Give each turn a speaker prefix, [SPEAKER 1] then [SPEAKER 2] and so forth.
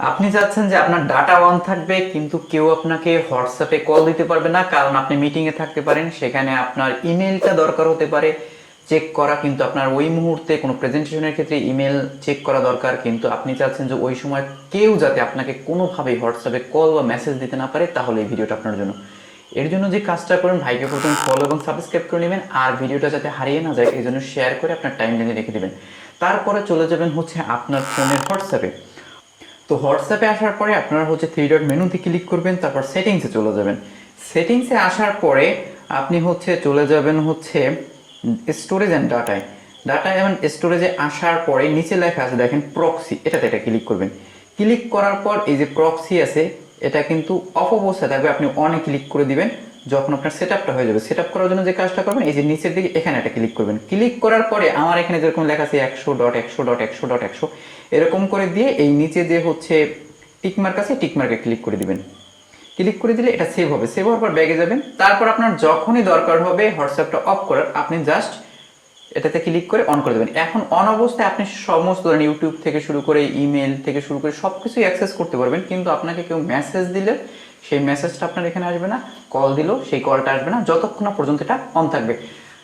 [SPEAKER 1] আপনি চাচ্ছেন যে আপনার ডাটা অন থাকবে, কিন্তু কেউ আপনাকে হোয়াটসঅ্যাপে কল দিতে পারবে না, কারণ আপনি মিটিংয়ে থাকতে পারেন, সেখানে আপনার ইমেলটা দরকার হতে পারে চেক করা কিন্তু আপনার ওই মুহূর্তে কোনো প্রেজেন্টেশনের ক্ষেত্রে ইমেল চেক করা দরকার, কিন্তু আপনি চাচ্ছেন যে ওই সময় কেউ যাতে আপনাকে কোনোভাবেই হোয়াটসঅ্যাপে কল বা মেসেজ দিতে না পারে, তাহলে এই ভিডিওটা আপনার জন্য। এর জন্য যে কাজটা করেন, ভাইকে প্রথম ফলো এবং সাবস্ক্রাইব করে নেবেন, আর ভিডিওটা যাতে হারিয়ে না যায় এই জন্য শেয়ার করে আপনার টাইম লাইনে রেখে দেবেন। তারপরে চলে যাবেন হচ্ছে আপনার ফোনের হোয়াটসঅ্যাপে তো হোয়াটসঅ্যাপে আসার পরে আপনারা হচ্ছে থ্রি ডট মেনুতে ক্লিক করবেন, তারপর সেটিংসে চলে যাবেন। সেটিংসে আসার পরে আপনি হচ্ছে চলে যাবেন হচ্ছে স্টোরেজ অ্যান্ড ডাটায় ডাটা এবং স্টোরেজে আসার পরে নিচে লেখা আছে, দেখেন প্রক্সি এটাতে এটা ক্লিক করবেন। ক্লিক করার পর এই যে প্রক্সি আছে, এটা কিন্তু অফ অবস্থায় থাকবে, আপনি অনে ক্লিক করে দিবেন। যখন আপনার সেট আপটা হয়ে যাবে সেট আপ করার জন্য যে কাজটা করবেন, এই যে নিচের দিকে এখানে একটা ক্লিক করবেন। ক্লিক করার পরে আমার এখানে যেরকম লেখা আছে একশো ডট একশো ডট একশো ডট একশো, এরকম করে দিয়ে এই নিচে যে হচ্ছে টিকমার্ক আছে টিকমার্কে ক্লিক করে দিবেন। ক্লিক করে দিলে এটা সেভ হবে। সেভ হওয়ার পর ব্যাগে যাবেন। তারপর আপনার যখনই দরকার হবে হোয়াটসঅ্যাপটা অফ করার, আপনি জাস্ট এটাতে ক্লিক করে অন করে দেবেন। এখন অন অবস্থায় আপনি সমস্ত ধরেন ইউটিউব থেকে শুরু করে ইমেল থেকে শুরু করে সব কিছুই অ্যাক্সেস করতে পারবেন। কিন্তু আপনাকে কেউ মেসেজ দিলে সেই মেসেজটা আপনার এখানে আসবে না কল দিলেও সেই কলটা আসবে না, যতক্ষণ না পর্যন্ত এটা অন থাকবে।